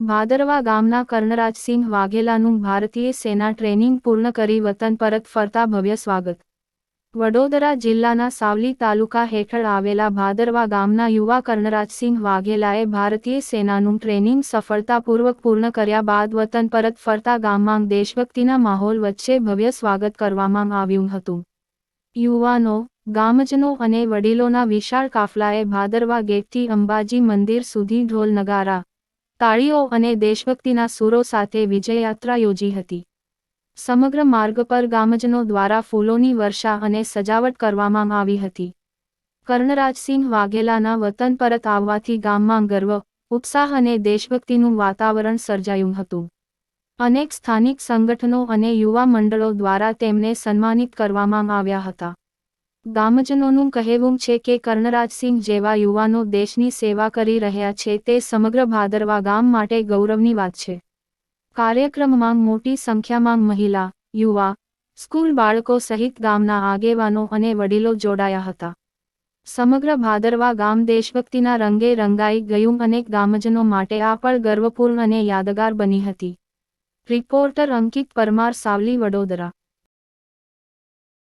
ભાદરવા ગામના કર્ણરાજસિંહ વાઘેલાનું ભારતીય સેના ટ્રેનિંગ પૂર્ણ કરી વતન પરત ફરતા ભવ્ય સ્વાગત. વડોદરા જિલ્લાના સાવલી તાલુકા હેઠળ આવેલા ભાદરવા ગામના યુવા કર્ણરાજસિંહ વાઘેલાએ ભારતીય સેનાનું ટ્રેનિંગ સફળતાપૂર્વક પૂર્ણ કર્યા બાદ વતન પરત ફરતા ગામમાં દેશભક્તિના માહોલ વચ્ચે ભવ્ય સ્વાગત કરવામાં આવ્યું હતું. યુવાનો, ગામજનો અને વડીલોના વિશાળ કાફલાએ ભાદરવા ગેટથી અંબાજી મંદિર સુધી ઢોલ નગારા તાળીઓ અને દેશભક્તિના સૂરો સાથે વિજયયાત્રા યોજી હતી. સમગ્ર માર્ગ પર ગામજનો દ્વારા ફૂલોની વર્ષા અને સજાવટ કરવામાં આવી હતી. કર્ણરાજસિંહ વાઘેલાના વતન પરત આવવાથી ગામમાં ગર્વ, ઉત્સાહ અને દેશભક્તિનું વાતાવરણ સર્જાયું હતું. અનેક સ્થાનિક સંગઠનો અને યુવા મંડળો દ્વારા તેમને સન્માનિત કરવામાં આવ્યા હતા. ગામજનોનું કહેવું છે કે કર્ણરાજસિંહ જેવા યુવાનો દેશની સેવા કરી રહ્યા છે તે સમગ્ર ભાદરવા ગામ માટે ગૌરવની વાત છે. કાર્યક્રમમાં મોટી સંખ્યામાં મહિલા, યુવા, સ્કૂલ બાળકો સહિત ગામના આગેવાનો અને વડીલો જોડાયા હતા. સમગ્ર ભાદરવા ગામ દેશભક્તિના રંગે રંગાઈ ગયું અનેક ગામજનો માટે આ પળ ગર્વપૂર્ણ અને યાદગાર બની હતી. રિપોર્ટર અંકિત પરમાર, સાવલી, વડોદરા.